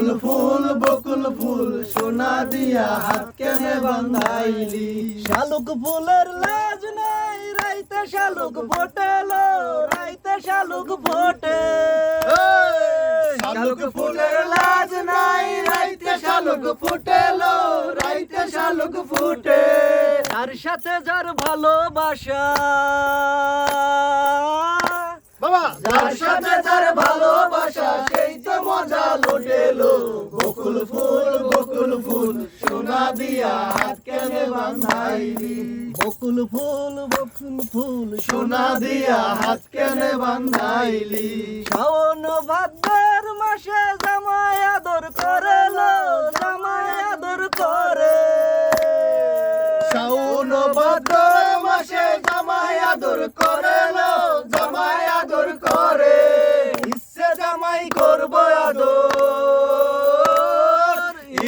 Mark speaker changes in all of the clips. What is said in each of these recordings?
Speaker 1: বকুল ফুল বকুল ফুল সোনা দিয়া হাত কেনে বান্ধাইলি।
Speaker 2: শালুক ফুলের লাজ নাই রাইতে শালুক ফোটেলো রাইতে শালুক ফোটে।
Speaker 1: শালুক ফুলের লাজ নাই রাইতে শালুক ফুটেলো রাইতে শালুক ফুটে।
Speaker 2: তার সাথে যার ভালোবাসা।
Speaker 1: কেনে বান্ধাইলি
Speaker 2: বকুল ফুল বকুল ফুল
Speaker 1: সোনা দিয়া হাত কেনে বান্ধাইলি।
Speaker 2: শাওন ভাদ্রের মাসে জামাই আদর করে লো জামাই আদর করে।
Speaker 1: শাওন ভাদ্র মাসে জামাই আদর করে লো জামাই আদর করে। ইচ্ছে জামাই করব আদর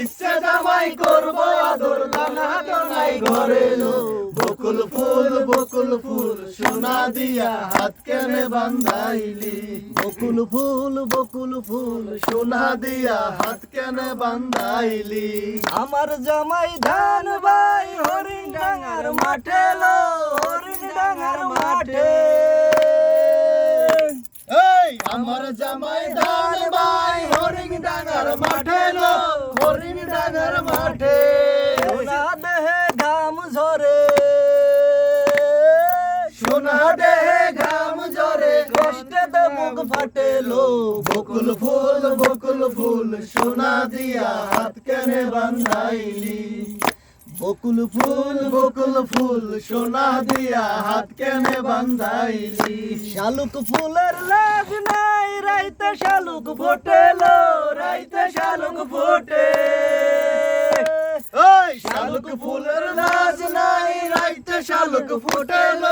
Speaker 1: ইচ্ছে জামাই করব দানাই বকুল ফুল বকুল ফুল সোনা দিয়া হাত কেনে বান্ধাইলি।
Speaker 2: বকুল ফুল বকুল ফুল
Speaker 1: সোনা দিয়া হাত কেনে বান্ধাইলি।
Speaker 2: আমার জামাই ধান ভাই হরিণ ডাঙার মাঠে লো হরিণ ডাঙার মাঠে।
Speaker 1: এই আমার জামাই ধান ভাই হরিং ডাঙ্গার মাঠে লো হরিং ডাঙ্গার মাঠে
Speaker 2: সোনা দেহে ঘাম ঝরে
Speaker 1: সোনা দেহে ঘাম জরে
Speaker 2: কষ্টে দে মুখ ফাটে লো।
Speaker 1: বকুল ফুল বকুল ফুল সোনা দিয়া হাত কেনে বান্ধাইলি।
Speaker 2: বকুল ফুল
Speaker 1: বকুল ফুল সোনা দিয়া হাত কেনে বান্ধাইলি।
Speaker 2: শালুক ফুলের লাগ নাই রাইতে শালুক ফোটে লো রাইতে শালুক ফোটে।
Speaker 1: ওই শালুক ফুলের লাজ নাই রাইতে শালুক ফুটেলো